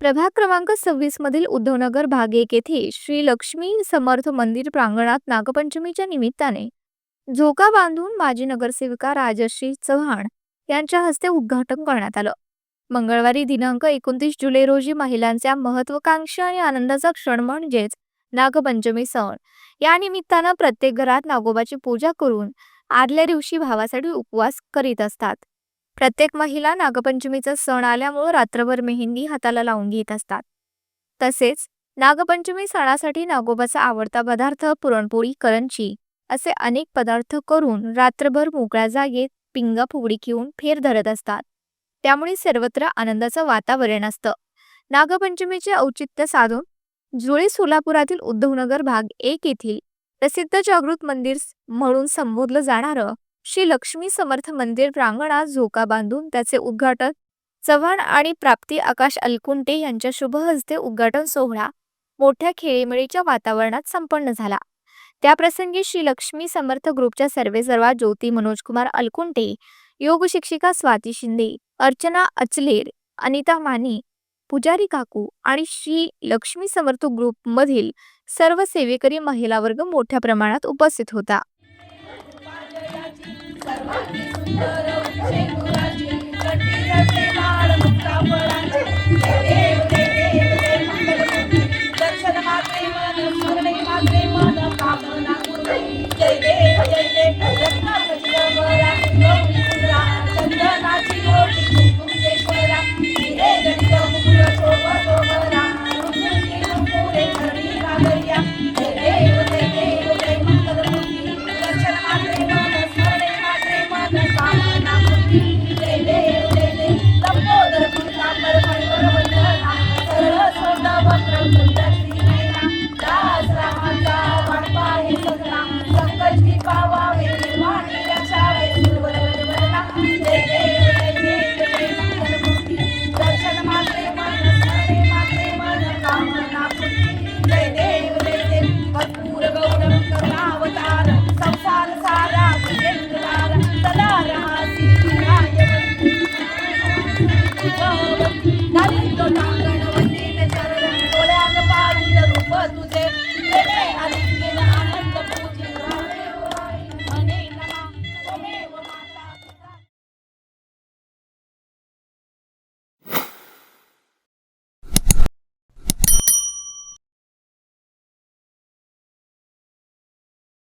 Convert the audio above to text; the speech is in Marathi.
प्रभाग क्रमांक सव्वीस मधील उद्धवनगर भाग एक येथे श्री लक्ष्मी समर्थ मंदिर प्रांगणात नागपंचमीच्या निमित्ताने झोका बांधून माजी नगरसेविका राजश्री चव्हाण यांच्या हस्ते उद्घाटन करण्यात आलं. मंगळवारी दिनांक एकोणतीस जुलै रोजी महिलांचा महत्वाकांक्षी आणि आनंदाचा क्षण म्हणजेच नागपंचमी सण. या निमित्तानं प्रत्येक घरात नागोबाची पूजा करून आदल्या दिवशी भावासाठी उपवास करीत असतात. प्रत्येक महिला नागपंचमीचा सण आल्यामुळे रात्रभर मेहंदी हाताला लावून घेत असतात. तसेच नागपंचमी सणासाठी नागोबाचा आवडता पदार्थ पुरणपोळी करंजी असे अनेक पदार्थ करून रात्रभर मोकळ्या जागेत पिंगा फुगडी घेऊन फेर धरत असतात. त्यामुळे सर्वत्र आनंदाचं वातावरण असतं. नागपंचमीचे औचित्य साधून जुळे सोलापुरातील उद्धवनगर भाग एक येथील प्रसिद्ध जागृत मंदिर म्हणून संबोधलं जाणारं श्री लक्ष्मी समर्थ मंदिर प्रांगणात झोका बांधून त्याचे उद्घाटन चव्हाण आणि प्राप्ती आकाश अलकुंटे यांच्या शुभ हस्ते उद्घाटन सोहळा मोठ्या खेळीमेळीच्या वातावरणात संपन्न झाला. त्याप्रसंगी श्री लक्ष्मी समर्थ ग्रुपच्या सर्वेसर्वा ज्योती मनोजकुमार अलकुंटे योग शिक्षिका स्वाती शिंदे अर्चना अचलेर अनिता माने पुजारी काकू आणि श्री लक्ष्मी समर्थ ग्रुप मधील सर्व सेवेकरी महिला वर्ग मोठ्या प्रमाणात उपस्थित होता. सर्वांनी सुंदर शेंगुरा